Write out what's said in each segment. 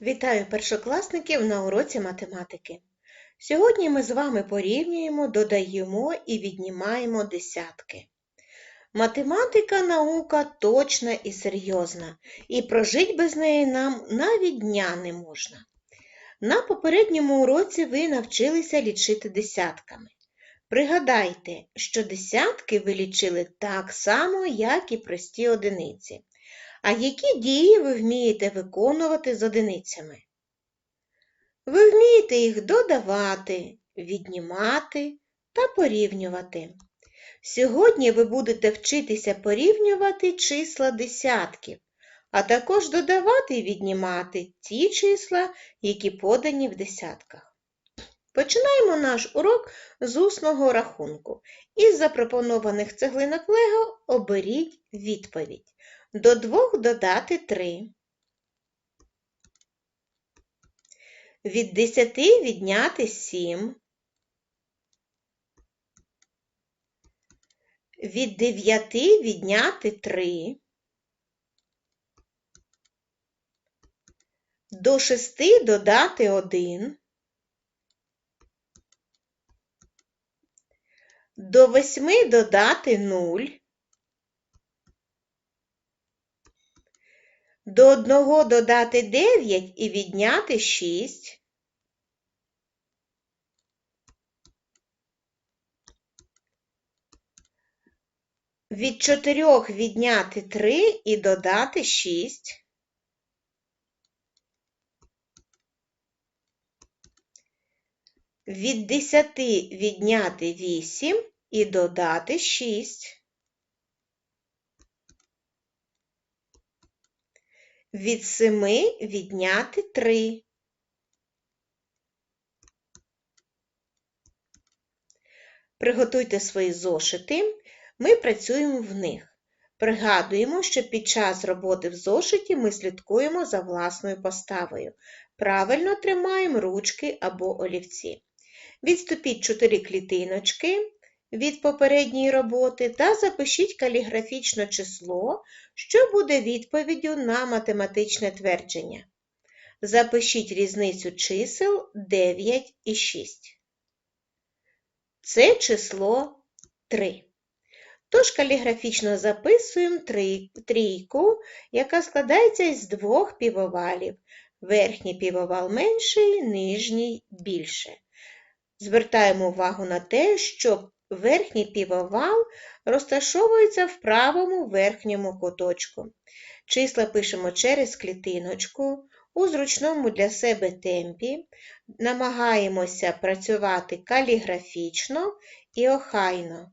Вітаю першокласників на уроці математики. Сьогодні ми з вами порівнюємо, додаємо і віднімаємо десятки. Математика наука точна і серйозна, і прожить без неї нам навіть дня не можна. На попередньому уроці ви навчилися лічити десятками. Пригадайте, що десятки ви лічили так само, як і прості одиниці. А які дії ви вмієте виконувати з одиницями? Ви вмієте їх додавати, віднімати та порівнювати. Сьогодні ви будете вчитися порівнювати числа десятків, а також додавати і віднімати ті числа, які подані в десятках. Починаємо наш урок з усного рахунку. Із запропонованих цеглинок Лего оберіть відповідь. До двох додати три. Від десяти відняти сім. Від дев'яти відняти три. До шести додати один. До восьми додати нуль. До одного додати 9 і відняти 6. Від 4 відняти 3 і додати 6. Від 10 відняти 8 і додати 6. Від семи відняти три. Приготуйте свої зошити. Ми працюємо в них. Пригадуємо, що під час роботи в зошиті ми слідкуємо за власною поставою. Правильно тримаємо ручки або олівці. Відступіть 4 клітиночки від попередньої роботи та запишіть каліграфічне число, що буде відповіддю на математичне твердження. Запишіть різницю чисел 9 і 6. Це число 3. Тож каліграфічно записуємо трійку, яка складається із двох півовалів. Верхній півовал менший, нижній більше. Звертаємо увагу на те, що Верхній півовал розташовується в правому верхньому куточку. Числа пишемо через клітиночку, у зручному для себе темпі, намагаємося працювати каліграфічно і охайно.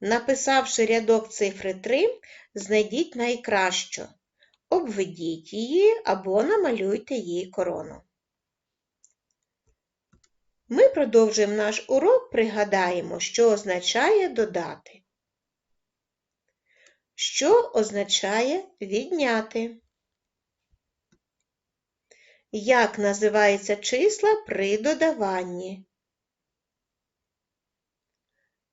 Написавши рядок цифри 3, знайдіть найкращу. Обведіть її або намалюйте її корону. Ми продовжуємо наш урок, пригадаємо, що означає додати. Що означає відняти? Як називаються числа при додаванні?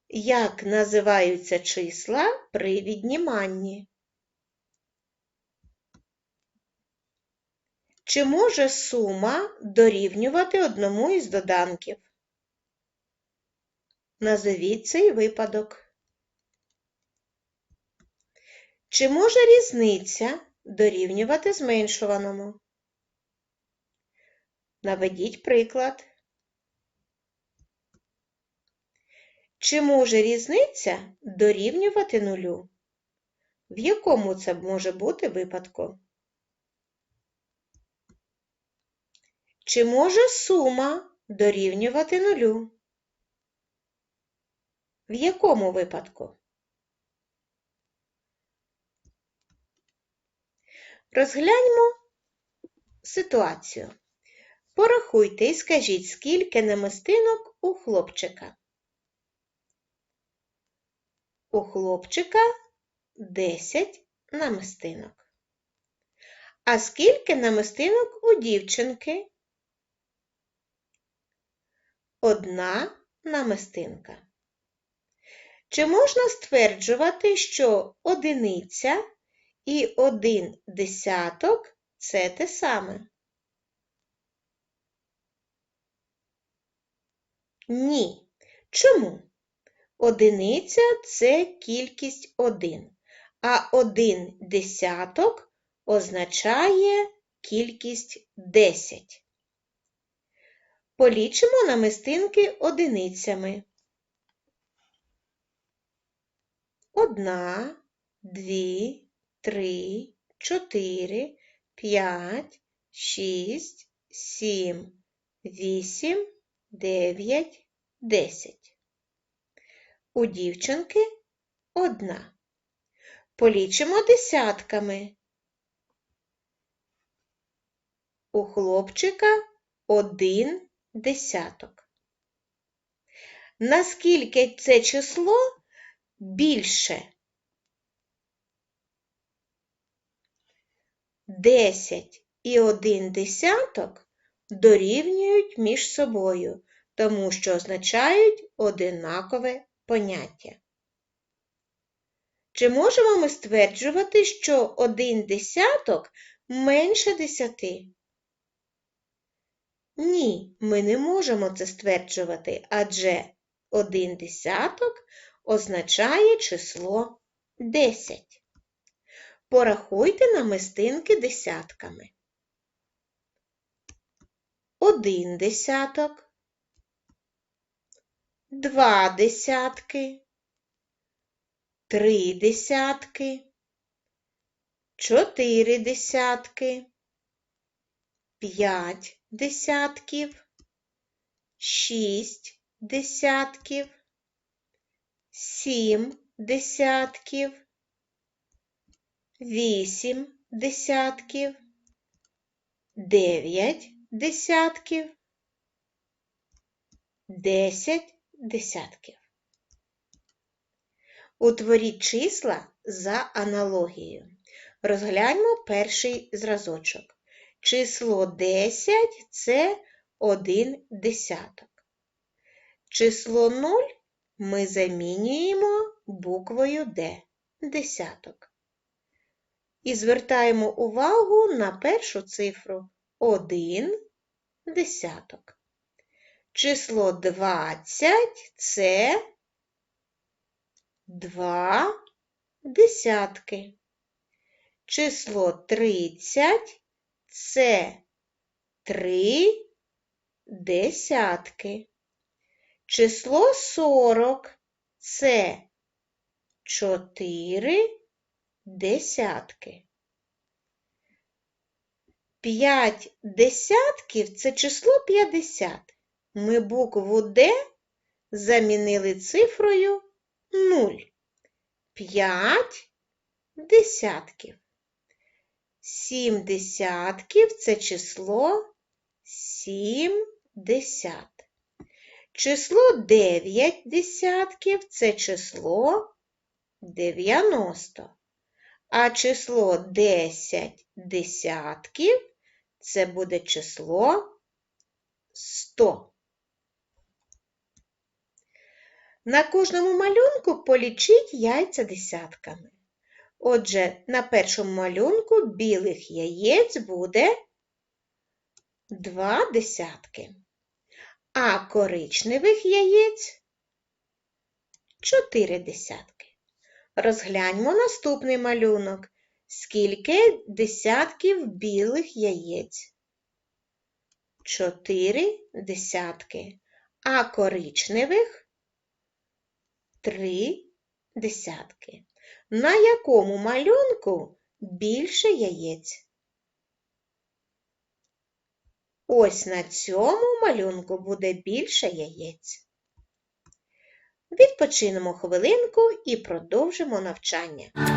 Як називаються числа при відніманні? Чи може сума дорівнювати одному із доданків? Назовіть цей випадок. Чи може різниця дорівнювати зменшуваному? Наведіть приклад. Чи може різниця дорівнювати нулю? В якому це може бути випадку? Чи може сума дорівнювати нулю? В якому випадку? Розгляньмо ситуацію. Порахуйте і скажіть, скільки намистинок у хлопчика. У хлопчика 10 намистинок. А скільки намистинок у дівчинки? Одна намистинка. Чи можна стверджувати, що одиниця і один десяток це те саме? Ні. Чому? Одиниця це кількість 1, а один десяток означає кількість 10. Полічимо намистинки одиницями. Одна, дві, три, чотири, п'ять, шість, сім, вісім, дев'ять, десять. У дівчинки одна. Полічимо десятками. У хлопчика один десяток. Наскільки це число більше? Десять і один десяток дорівнюють між собою, тому що означають одинакове поняття. Чи можемо ми стверджувати, що один десяток менше десяти? Ні, ми не можемо це стверджувати, адже один десяток означає число 10. Порахуйте намистинки десятками. Один десяток, два десятки, три десятки, чотири десятки, п'ять десятків, шість десятків, сім десятків, вісім десятків, дев'ять десятків, десять десятків. Утворіть числа за аналогією. Розгляньмо перший зразочок. Число 10 це 1 десяток. Число 0 ми замінюємо буквою Д десяток. І звертаємо увагу на першу цифру 1 десяток. Число 20 це 2 десятки. Число 30 це 3 десятки. Число 40 це 4 десятки. 5 десятків це число 50. Ми букву Д замінили цифрою 0. 5 десятків. 7 десятків це число 70. Число 9 десятків це число 90. А число 10 десятків це буде число 100. На кожному малюнку полічіть яйця десятками. Отже, на першому малюнку білих яєць буде 2 десятки, а коричневих яєць 4 десятки. Розгляньмо наступний малюнок. Скільки десятків білих яєць? 4 десятки, а коричневих 3 десятки. На якому малюнку більше яєць? Ось на цьому малюнку буде більше яєць. Відпочинемо хвилинку і продовжимо навчання.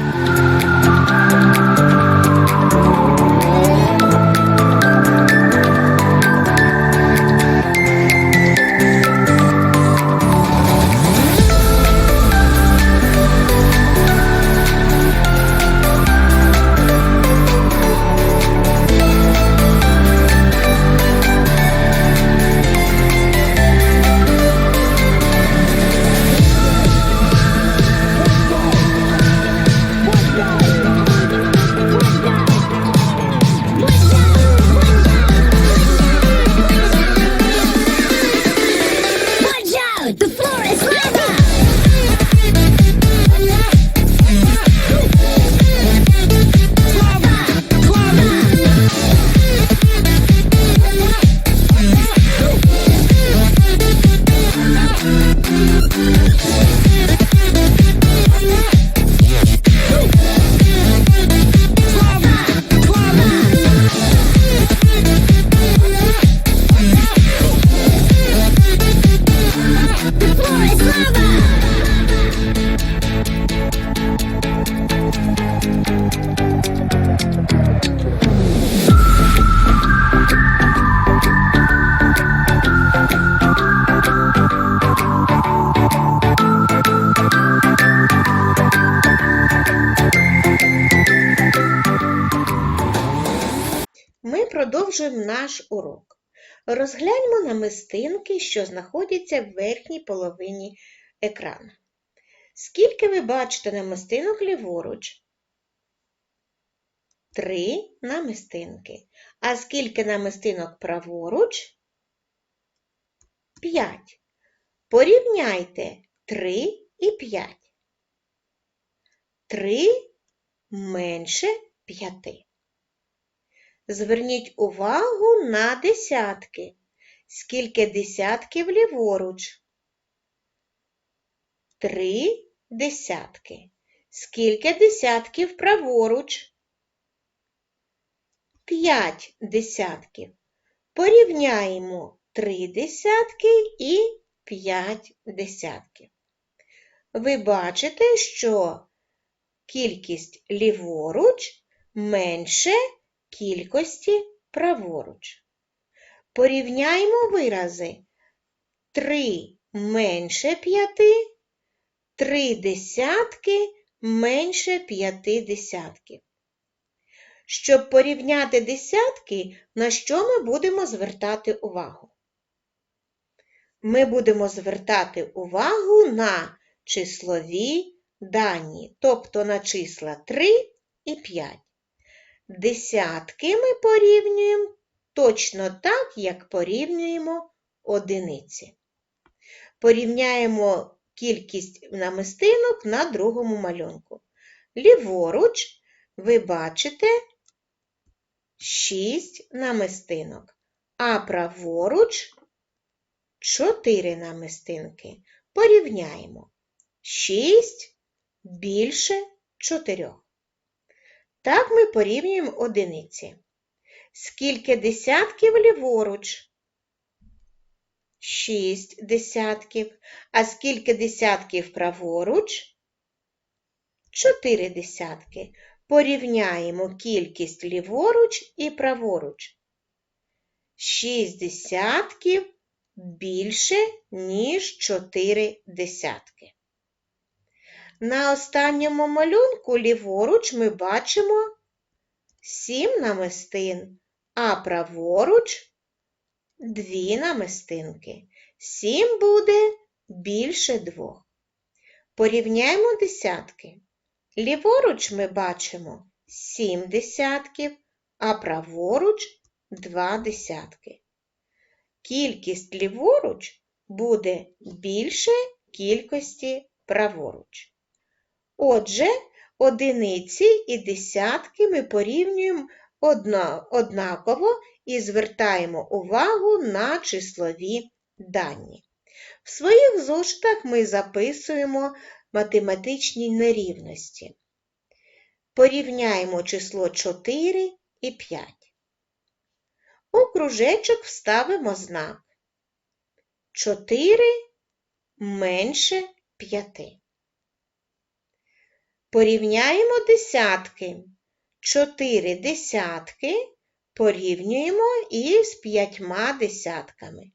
Продовжуємо наш урок. Розгляньмо намистинки, що знаходяться в верхній половині екрану. Скільки ви бачите намистинок ліворуч? Три намистинки. А скільки намистинок праворуч? П'ять. Порівняйте 3 і 5. 3 менше 5. Зверніть увагу на десятки. Скільки десятків ліворуч? Три десятки. Скільки десятків праворуч? П'ять десятків. Порівняємо три десятки і п'ять десятків. Ви бачите, що кількість ліворуч менше кількості праворуч. Порівняємо вирази 3 менше 5, 3 десятки менше 5 десятків. Щоб порівняти десятки, на що ми будемо звертати увагу? Ми будемо звертати увагу на числові дані, тобто на числа 3 і 5. Десятки ми порівнюємо точно так, як порівнюємо одиниці. Порівняємо кількість намистинок на другому малюнку. Ліворуч ви бачите 6 намистинок, а праворуч 4 намистинки. Порівняємо 6 більше 4. Так ми порівнюємо одиниці. Скільки десятків ліворуч? Шість десятків. А скільки десятків праворуч? Чотири десятки. Порівняємо кількість ліворуч і праворуч. Шість десятків більше, ніж чотири десятки. На останньому малюнку ліворуч ми бачимо сім намистин, а праворуч дві намистинки. Сім буде більше двох. Порівняємо десятки. Ліворуч ми бачимо сім десятків, а праворуч два десятки. Кількість ліворуч буде більше кількості праворуч. Отже, одиниці і десятки ми порівнюємо однаково і звертаємо увагу на числові дані. В своїх зошитах ми записуємо математичні нерівності. Порівняємо число 4 і 5. У кружечок вставимо знак 4 менше 5. Порівняємо десятки. Чотири десятки порівнюємо із п'ятьма десятками.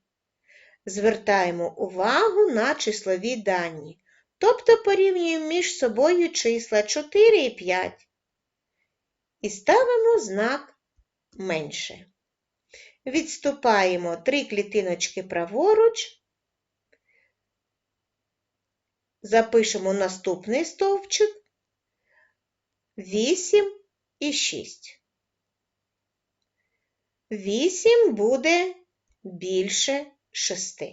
Звертаємо увагу на числові дані, тобто порівнюємо між собою числа 4 і 5 і ставимо знак менше. Відступаємо три клітиночки праворуч, запишемо наступний стовпчик. 8 і 6. 8 буде більше 6.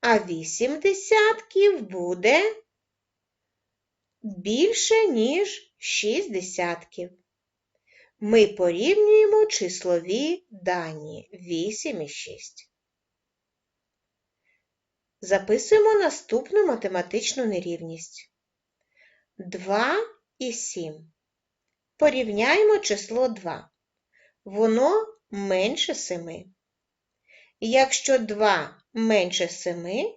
А 8 десятків буде більше, ніж 6 десятків. Ми порівнюємо числові дані 8 і 6. Записуємо наступну математичну нерівність. 2 і 7. Порівняємо число 2. Воно менше 7. Якщо 2 менше 7,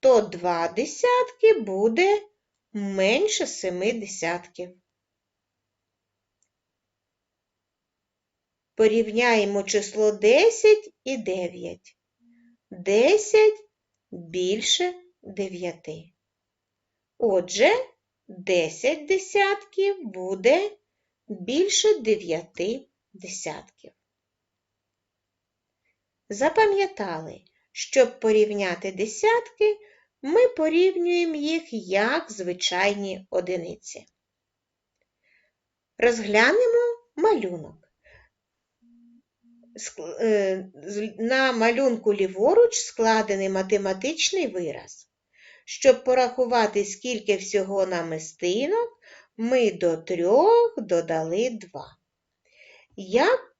то 2 десятки буде менше 7 десятків. Порівняємо число 10 і 9. 10 більше 9. Отже, 10 десятків буде більше 9 десятків. Запам'ятали, щоб порівняти десятки, ми порівнюємо їх як звичайні одиниці. Розглянемо малюнок. Е, на малюнку ліворуч складений математичний вираз. Щоб порахувати, скільки всього намистинок, ми до трьох додали два. Як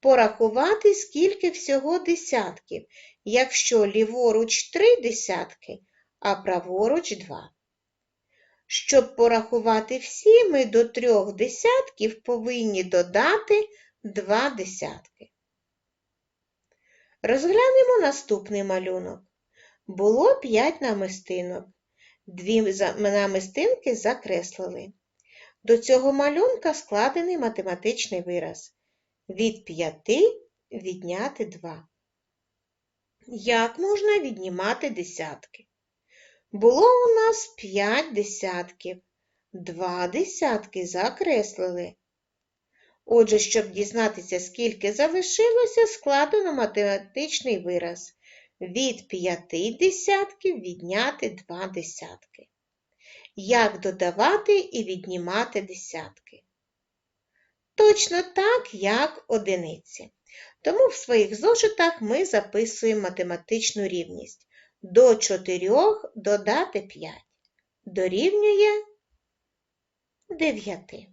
порахувати, скільки всього десятків, якщо ліворуч три десятки, а праворуч два? Щоб порахувати всі, ми до трьох десятків повинні додати два десятки. Розглянемо наступний малюнок. Було п'ять намистинок. Дві намистинки закреслили. До цього малюнка складений математичний вираз. Від п'яти відняти два. Як можна віднімати десятки? Було у нас п'ять десятків. Два десятки закреслили. Отже, щоб дізнатися, скільки залишилося, складено математичний вираз. Від п'яти десятків відняти два десятки. Як додавати і віднімати десятки? Точно так, як одиниці. Тому в своїх зошитах ми записуємо математичну рівність. До 4 додати 5 дорівнює 9.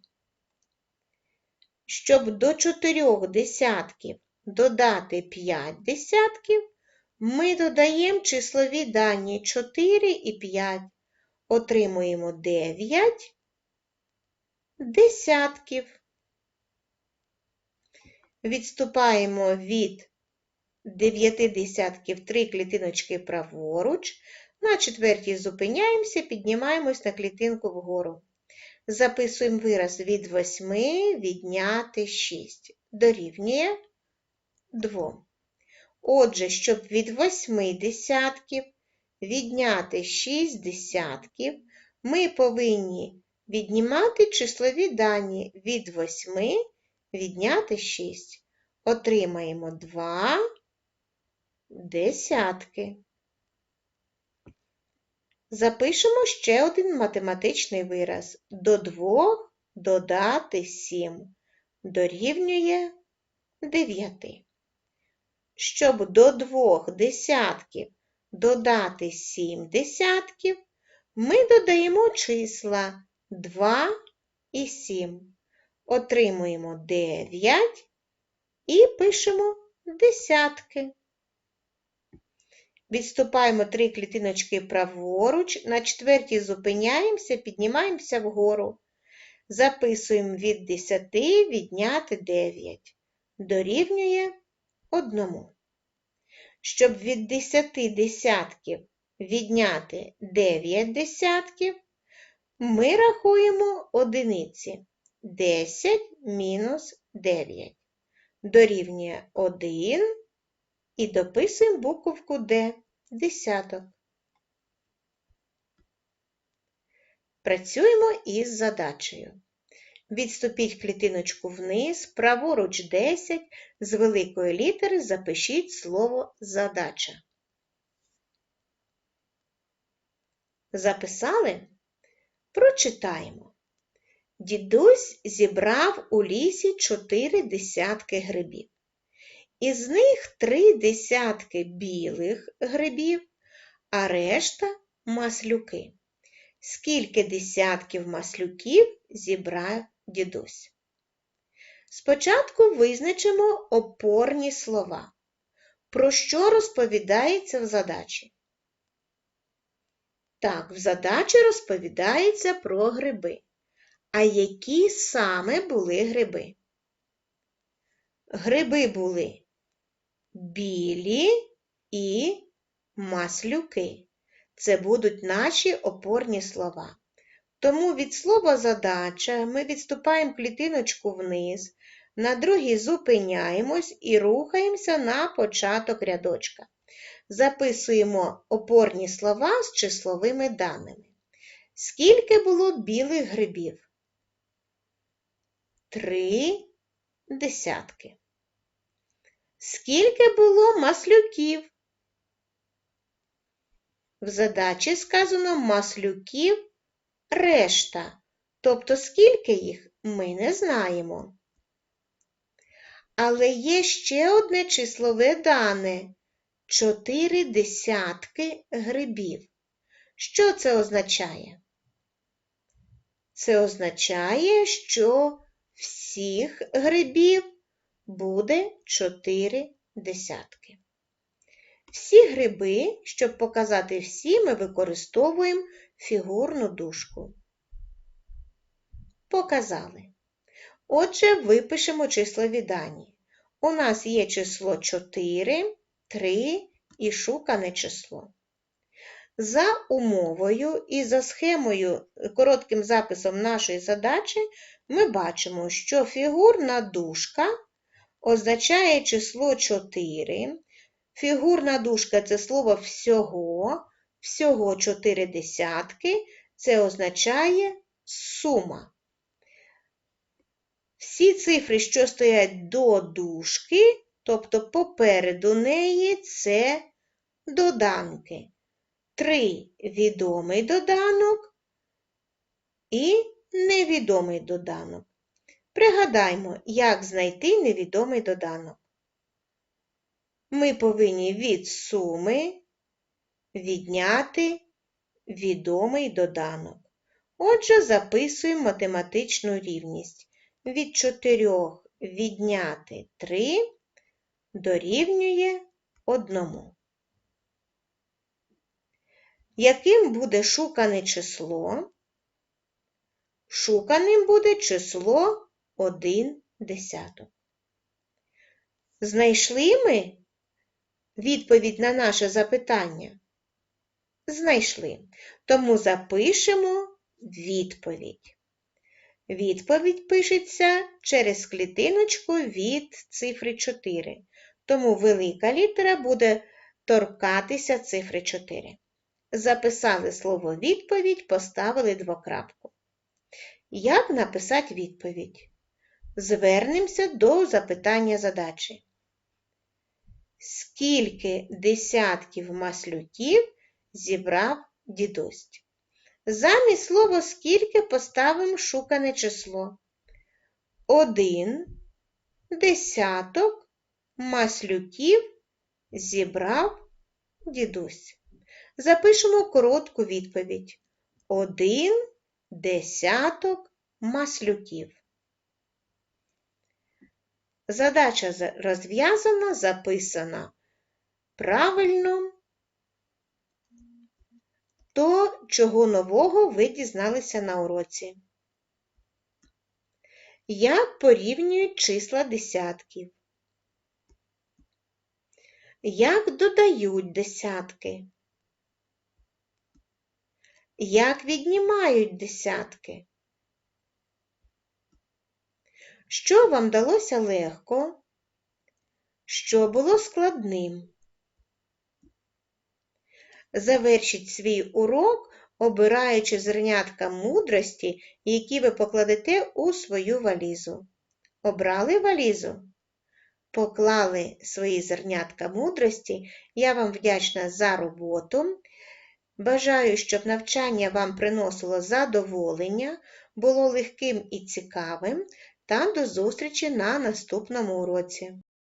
Щоб до чотирьох десятків додати 5 десятків, ми додаємо числові дані 4 і 5, отримуємо 9 десятків. Відступаємо від 9 десятків 3 клітиночки праворуч, на четвертій зупиняємося, піднімаємось на клітинку вгору. Записуємо вираз від 8 відняти 6. Дорівнює 2. Отже, щоб від 8 десятків відняти 6 десятків, ми повинні віднімати числові дані від 8 відняти 6. Отримаємо 2 десятки. Запишемо ще один математичний вираз. До двох додати 7 дорівнює 9. Щоб до двох десятків додати 7 десятків, ми додаємо числа 2 і 7. Отримуємо 9 і пишемо десятки. Відступаємо три клітиночки праворуч, на четвертій зупиняємося, піднімаємося вгору. Записуємо від 10 відняти 9. Дорівнює 1. Щоб від 10 десятків відняти 9 десятків, ми рахуємо одиниці 10 мінус 9. Дорівнює 1 і дописуємо буковку Д десяток. Працюємо із задачею. Відступіть клітиночку вниз, праворуч 10, з великої літери запишіть слово задача. Записали? Прочитаємо. Дідусь зібрав у лісі чотири десятки грибів. Із них три десятки білих грибів, а решта маслюки. Скільки десятків маслюків зібрав дідусь? Спочатку визначимо опорні слова. Про що розповідається в задачі? Так, в задачі розповідається про гриби. А які саме були гриби? Гриби були білі і маслюки. Це будуть наші опорні слова. Тому від слова задача ми відступаємо клітиночку вниз, на другій зупиняємось і рухаємося на початок рядочка. Записуємо опорні слова з числовими даними. Скільки було білих грибів? Три десятки. Скільки було маслюків? В задачі сказано маслюків решта. Тобто, скільки їх ми не знаємо. Але є ще одне числове дане чотири десятки грибів. Що це означає? Це означає, що всіх грибів буде чотири десятки. Всі гриби, щоб показати всі, ми використовуємо фігурну дужку. Показали. Отже, випишемо числові дані. У нас є число 4, 3 і шукане число. За умовою і за схемою, коротким записом нашої задачі, ми бачимо, що фігурна дужка означає число 4. Фігурна дужка це слово всього, всього 4 десятки, це означає сума. Всі цифри, що стоять до дужки, тобто попереду неї, це доданки. Три відомий доданок і невідомий доданок. Пригадаймо, як знайти невідомий доданок. Ми повинні від суми відняти відомий доданок. Отже, записуємо математичну рівність. Від 4 відняти 3 дорівнює 1. Яким буде шукане число? Шуканим буде число 1 десяток. Знайшли ми відповідь на наше запитання? Знайшли. Тому запишемо відповідь. Відповідь пишеться через клітиночку від цифри 4. Тому велика літера буде торкатися цифри 4. Записали слово відповідь, поставили двокрапку. Як написати відповідь? Звернемося до запитання задачі. Скільки десятків маслюків зібрав дідусь? Замість слова скільки поставимо шукане число. Один десяток маслюків зібрав дідусь. Запишемо коротку відповідь. Один десяток маслюків. Задача розв'язана, записана правильно. То, чого нового ви дізналися на уроці. Як порівнюють числа десятків? Як додають десятки? Як віднімають десятки? Що вам далося легко? Що було складним? Завершіть свій урок, обираючи зернятка мудрості, які ви покладете у свою валізу. Обрали валізу? Поклали свої зернятка мудрості. Я вам вдячна за роботу. Бажаю, щоб навчання вам приносило задоволення, було легким і цікавим, та до зустрічі на наступному уроці.